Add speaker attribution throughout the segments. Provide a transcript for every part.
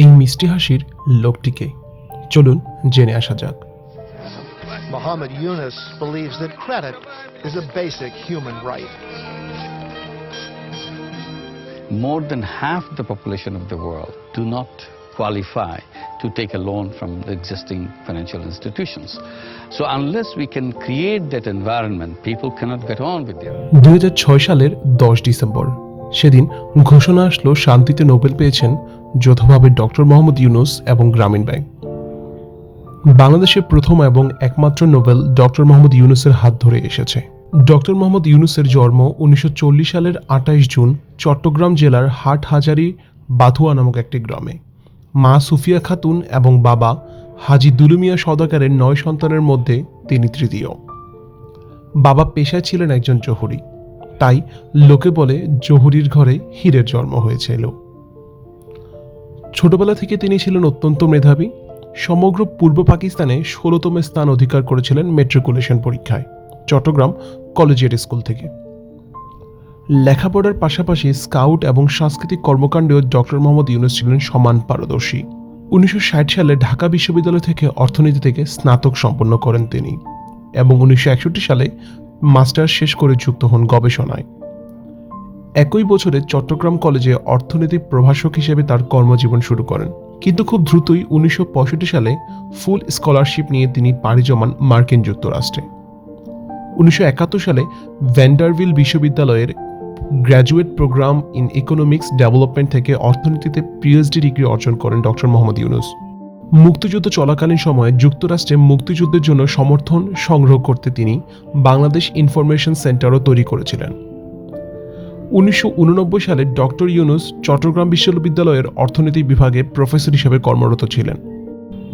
Speaker 1: এই মিষ্টি হাসির লোকটিকে চলুন জেনে আসা যাক
Speaker 2: Muhammad Yunus believes that credit is a basic human right.
Speaker 3: more than half the population of the world do not qualify to take a loan from the existing financial institutions. So unless we can create that environment, people cannot get on with their
Speaker 1: দুই সালের দশ December সেদিন ঘোষণা আসলো শান্তিতে Nobel পেয়েছেন যৌথভাবে doctor Mohammad Yunus এবং গ্রামীণ ব্যাংক। বাংলাদেশের প্রথম এবং একমাত্র নোবেল ডক্টর মোহাম্মদ ইউনুসের হাত ধরে এসেছে। ডক্টর মোহাম্মদ ইউনুসের জন্ম উনিশশো চল্লিশ সালের আঠাইশ জুন চট্টগ্রাম জেলার হাটহাজারি বাথুয়া নামক একটি গ্রামে। মা সুফিয়া খাতুন এবং বাবা হাজি দুলুমিয়া সদাকারের নয় সন্তানের মধ্যে তিনি তৃতীয়। বাবা পেশায় ছিলেন একজন জহুরি। তাই লোকে বলে জহুরির ঘরে হীরের জন্ম হয়েছিল। ছোটবেলা থেকে তিনি ছিলেন অত্যন্ত মেধাবী। সমগ্র পূর্ব পাকিস্তানে ষোলোতম স্থান অধিকার করেছিলেন মেট্রিকুলেশন পরীক্ষায়, চট্টগ্রাম কলেজিয়েট স্কুল থেকে। লেখাপড়ার পাশাপাশি স্কাউট এবং সাংস্কৃতিক কর্মকাণ্ডেও ডক্টর মোহাম্মদ ইউনুস ছিলেন সমান পারদর্শী। উনিশশো ষাট সালে ঢাকা বিশ্ববিদ্যালয় থেকে অর্থনীতি থেকে স্নাতক সম্পন্ন করেন তিনি এবং উনিশশো একষট্টি সালে মাস্টার্স শেষ করে যুক্ত হন গবেষণায়। একই বছরে চট্টগ্রাম কলেজে অর্থনৈতিক প্রভাষক হিসেবে তার কর্মজীবন শুরু করেন। কিন্তু খুব দ্রুতই উনিশশো পঁয়ষট্টি সালে ফুল স্কলারশিপ নিয়ে তিনি পাড়ি জমান মার্কিন যুক্তরাষ্ট্রে। উনিশশো একাত্তর সালে ভ্যান্ডারভিল বিশ্ববিদ্যালয়ের graduate programme in economics development থেকে অর্থনীতিতে পিএইচডি ডিগ্রি অর্জন করেন ডক্টর মোহাম্মদ ইউনুস। মুক্তিযুদ্ধ চলাকালীন সময়ে যুক্তরাষ্ট্রে মুক্তিযুদ্ধের জন্য সমর্থন সংগ্রহ করতে তিনি বাংলাদেশ ইনফরমেশন সেন্টারও তৈরি করেছিলেন। উনিশশো উননব্বই সালে ডক্টর ইউনুস চট্টগ্রাম বিশ্ববিদ্যালয়ের অর্থনীতি বিভাগে প্রফেসর হিসেবে কর্মরত ছিলেন।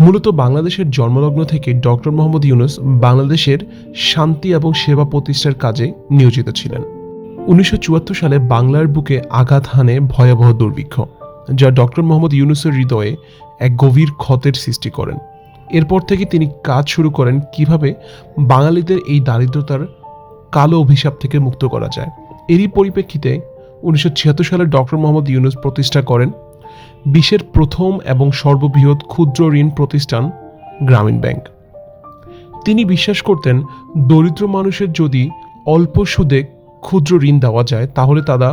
Speaker 1: মূলত বাংলাদেশের জন্মলগ্ন থেকে ডক্টর মোহাম্মদ ইউনুস বাংলাদেশের শান্তি এবং সেবা প্রতিষ্ঠার কাজে নিয়োজিত ছিলেন। উনিশশো চুয়াত্তর সালে বাংলার বুকে আঘাত হানে ভয়াবহ দুর্ভিক্ষ, যা ডক্টর মোহাম্মদ ইউনুসের হৃদয়ে এক গভীর ক্ষতের সৃষ্টি করেন। এরপর থেকে তিনি কাজ শুরু করেন কীভাবে বাঙালিদের এই দারিদ্রতার কালো অভিশাপ থেকে মুক্ত করা যায়। এরই পরিপ্রেক্ষিতে উনিশশো ছিয়াত্তর সালে ডক্টর মোহাম্মদ ইউনুস প্রতিষ্ঠা করেন বিশ্বের প্রথম এবং সর্ববৃহৎ ক্ষুদ্র ঋণ প্রতিষ্ঠান গ্রামীণ ব্যাংক। তিনি বিশ্বাস করতেন দরিদ্র মানুষের যদি অল্প সুদে ক্ষুদ্র ঋণ দেওয়া যায়, তাহলে তারা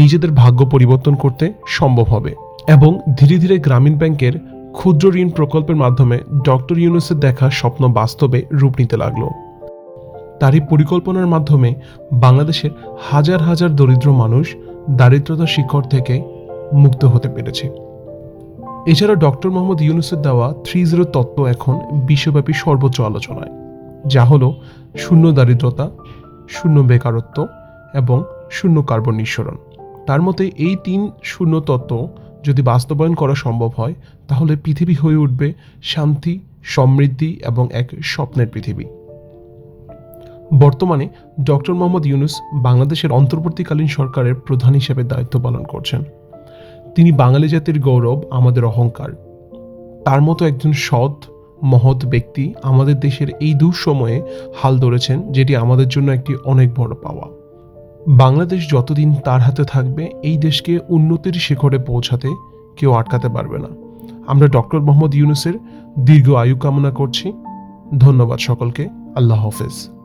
Speaker 1: নিজেদের ভাগ্য পরিবর্তন করতে সম্ভব হবে এবং ধীরে ধীরে গ্রামীণ ব্যাংকের ক্ষুদ্র ঋণ প্রকল্পের মাধ্যমে ডক্টর ইউনুসের দেখা স্বপ্ন বাস্তবে রূপ নিতে লাগল। তারই পরিকল্পনার মাধ্যমে বাংলাদেশের হাজার হাজার দরিদ্র মানুষ দারিদ্রতার শিকড় থেকে মুক্ত হতে পেরেছে। এছাড়া ডক্টর মোহাম্মদ ইউনুসের দেওয়া থ্রি জিরো তত্ত্ব এখন বিশ্বব্যাপী সর্বোচ্চ আলোচনায়, যা হলো শূন্য দারিদ্রতা, শূন্য বেকারত্ব এবং শূন্য কার্বন নিঃসরণ। তার মতে এই তিন শূন্য তত্ত্ব যদি বাস্তবায়ন করা সম্ভব হয়, তাহলে পৃথিবী হয়ে উঠবে শান্তি, সমৃদ্ধি এবং এক স্বপ্নের পৃথিবী। বর্তমানে ডক্টর মোহাম্মদ ইউনুস বাংলাদেশের অন্তর্বর্তীকালীন সরকারের প্রধান হিসেবে দায়িত্ব পালন করছেন। তিনি বাঙালি জাতির গৌরব, আমাদের অহংকার। তার মতো একজন সৎ, মহৎ ব্যক্তি আমাদের দেশের এই দুঃসময়ে হাল ধরেছেন, যেটি আমাদের জন্য একটি অনেক বড় পাওয়া। বাংলাদেশ যতদিন তার হাতে থাকবে, এই দেশকে উন্নতির শিখরে পৌঁছাতে কেউ আটকাতে পারবে না। আমরা ডক্টর মোহাম্মদ ইউনুসের দীর্ঘ আয়ু কামনা করছি। ধন্যবাদ সকলকে। আল্লাহ হাফেজ।